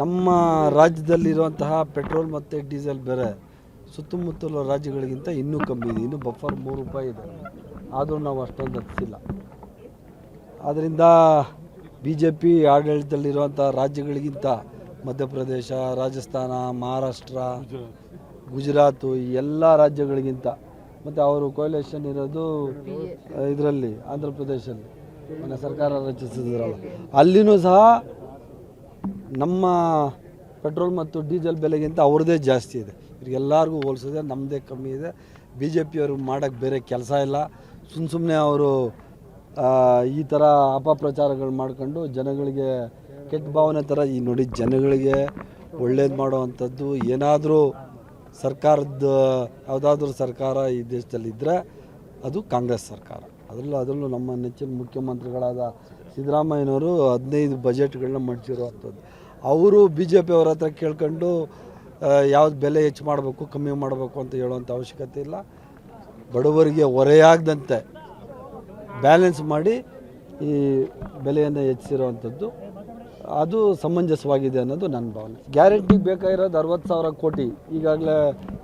ನಮ್ಮ ರಾಜ್ಯದಲ್ಲಿರುವಂತಹ ಪೆಟ್ರೋಲ್ ಮತ್ತು ಡೀಸೆಲ್ ಬೇರೆ ಸುತ್ತಮುತ್ತಲ ರಾಜ್ಯಗಳಿಗಿಂತ ಇನ್ನೂ ಕಮ್ಮಿ ಇದೆ. ಇನ್ನೂ ಬಫರ್ ಮೂರು ರೂಪಾಯಿ ಇದೆ. ಆದರೂ ನಾವು ಅಷ್ಟೊಂದು ಹತ್ತಿಲ್ಲ. ಆದ್ದರಿಂದ ಬಿ ಜೆ ಪಿ ಆಡಳಿತದಲ್ಲಿರುವಂಥ ರಾಜ್ಯಗಳಿಗಿಂತ ಮಧ್ಯಪ್ರದೇಶ ರಾಜಸ್ಥಾನ ಮಹಾರಾಷ್ಟ್ರ ಗುಜರಾತು ಎಲ್ಲ ರಾಜ್ಯಗಳಿಗಿಂತ ಮತ್ತು ಅವರು ಕೊಯ್ಲೇಷನ್ ಇರೋದು ಇದರಲ್ಲಿ ಆಂಧ್ರ ಪ್ರದೇಶಲ್ಲಿ ಮೊನ್ನೆ ಸರ್ಕಾರ ರಚಿಸಿದ್ರಲ್ಲ. ಅಲ್ಲಿನೂ ಸಹ ನಮ್ಮ ಪೆಟ್ರೋಲ್ ಮತ್ತು ಡೀಸೆಲ್ ಬೆಲೆಗಿಂತ ಅವ್ರದ್ದೇ ಜಾಸ್ತಿ ಇದೆ. ಇವ್ರಿಗೆಲ್ಲರಿಗೂ ಹೋಲಿಸಿದೆ ನಮ್ಮದೇ ಕಮ್ಮಿ ಇದೆ. ಬಿ ಜೆ ಪಿಯವರು ಮಾಡೋಕ್ಕೆ ಬೇರೆ ಕೆಲಸ ಇಲ್ಲ. ಸುಮ್ಮ ಸುಮ್ಮನೆ ಅವರು ಈ ಥರ ಅಪಪ್ರಚಾರಗಳು ಮಾಡ್ಕೊಂಡು ಜನಗಳಿಗೆ ಕೆಟ್ಟ ಭಾವನೆ ಥರ ಈ ನೋಡಿ ಜನಗಳಿಗೆ ಒಳ್ಳೇದು ಮಾಡುವಂಥದ್ದು. ಏನಾದರೂ ಸರ್ಕಾರದ ಯಾವುದಾದ್ರೂ ಸರ್ಕಾರ ಈ ದೇಶದಲ್ಲಿ ಇದ್ದರೆ ಅದು ಕಾಂಗ್ರೆಸ್ ಸರ್ಕಾರ. ಅದರಲ್ಲೂ ಅದರಲ್ಲೂ ನಮ್ಮ ನೆಚ್ಚಿನ ಮುಖ್ಯಮಂತ್ರಿಗಳಾದ ಸಿದ್ದರಾಮಯ್ಯನವರು ಹದಿನೈದು ಬಜೆಟ್ಗಳನ್ನ ಮಂಡಿಸಿರುವಂಥದ್ದು. ಅವರು ಬಿ ಜೆ ಪಿಯವ್ರ ಹತ್ರ ಕೇಳ್ಕೊಂಡು ಯಾವ್ದು ಬೆಲೆ ಹೆಚ್ಚು ಮಾಡಬೇಕು, ಕಮ್ಮಿ ಮಾಡಬೇಕು ಅಂತ ಹೇಳುವಂಥ ಅವಶ್ಯಕತೆ ಇಲ್ಲ. ಬಡವರಿಗೆ ಹೊರೆಯಾಗದಂತೆ ಬ್ಯಾಲೆನ್ಸ್ ಮಾಡಿ ಈ ಬೆಲೆಯನ್ನು ಹೆಚ್ಚಿಸಿರುವಂಥದ್ದು ಅದು ಸಮಂಜಸವಾಗಿದೆ ಅನ್ನೋದು ನನ್ನ ಭಾವನೆ. ಗ್ಯಾರಂಟಿ ಬೇಕಾಗಿರೋದು ಅರವತ್ತು ಸಾವಿರ ಕೋಟಿ. ಈಗಾಗಲೇ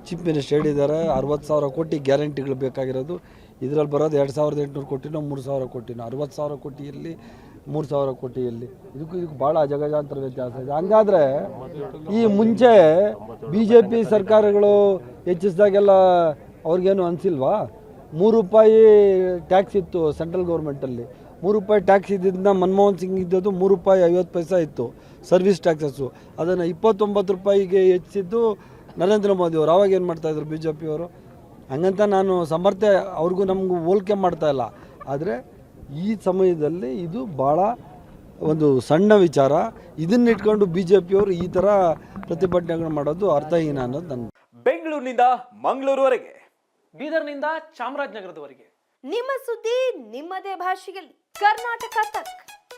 ಚೀಫ್ ಮಿನಿಸ್ಟರ್ ಹೇಳಿದ್ದಾರೆ, ಅರವತ್ತು ಸಾವಿರ ಕೋಟಿ ಗ್ಯಾರಂಟಿಗಳು ಬೇಕಾಗಿರೋದು. ಇದರಲ್ಲಿ ಬರೋದು ಎರಡು ಸಾವಿರದ ಎಂಟುನೂರು ಕೋಟಿನೋ ಮೂರು ಸಾವಿರ ಕೋಟಿನೋ. ಅರವತ್ತು ಸಾವಿರ ಕೋಟಿಯಲ್ಲಿ ಮೂರು ಸಾವಿರ ಕೋಟಿಯಲ್ಲಿ. ಇದಕ್ಕೂ ಇದಕ್ಕೂ ಭಾಳ ಜಗಜಾಂತರ ವ್ಯತ್ಯಾಸ ಇದೆ. ಹಂಗಾದ್ರೆ ಈ ಮುಂಚೆ ಬಿ ಜೆ ಪಿ ಸರ್ಕಾರಗಳು ಹೆಚ್ಚಿಸಿದಾಗೆಲ್ಲ ಅವ್ರಿಗೇನು ಅನಿಸಿಲ್ವಾ? ಮೂರು ರೂಪಾಯಿ ಟ್ಯಾಕ್ಸ್ ಇತ್ತು ಸೆಂಟ್ರಲ್ ಗೌರ್ಮೆಂಟಲ್ಲಿ. ಮೂರು ರೂಪಾಯಿ ಟ್ಯಾಕ್ಸ್ ಇದ್ದಿದ್ದ ಮನಮೋಹನ್ ಸಿಂಗ್ ಇದ್ದದ್ದು ಮೂರು ರೂಪಾಯಿ ಐವತ್ತು ಪೈಸಾ ಇತ್ತು ಸರ್ವಿಸ್ ಟ್ಯಾಕ್ಸಸ್ಸು. ಅದನ್ನು ಇಪ್ಪತ್ತೊಂಬತ್ತು ರೂಪಾಯಿಗೆ ಹೆಚ್ಚಿದ್ದು ನರೇಂದ್ರ ಮೋದಿ ಅವರು. ಅವಾಗ ಏನು ಮಾಡ್ತಾಯಿದ್ರು ಬಿ ಜೆ ಪಿಯವರು ಹಂಗಂತ ನಾನು ಸಮರ್ಥೆ ಅವ್ರಿಗೂ ನಮಗೂ ಹೋಲ್ಕೆ ಮಾಡ್ತಾ ಇಲ್ಲ. ಆದರೆ ಈ ಸಮಯದಲ್ಲಿ ಇದು ಭಾಳ ಒಂದು ಸಣ್ಣ ವಿಚಾರ. ಇದನ್ನ ಇಟ್ಕೊಂಡು ಬಿ ಜೆ ಪಿಯವರು ಈ ಥರ ಪ್ರತಿಭಟನೆಗಳು ಮಾಡೋದು ಅರ್ಥಹೀನ ಅನ್ನೋದು ನನ್ನ ಬೆಂಗಳೂರಿನಿಂದ ಮಂಗಳೂರುವರೆಗೆ. ಬೀದರ್ನಿಂದ ಚಾಮರಾಜನಗರದವರೆಗೆ. ನಿಮ್ಮ ಸುದ್ದಿ ನಿಮ್ಮದೇ ಭಾಷೆಯಲ್ಲಿ. ಕರ್ನಾಟಕ ತಕ್.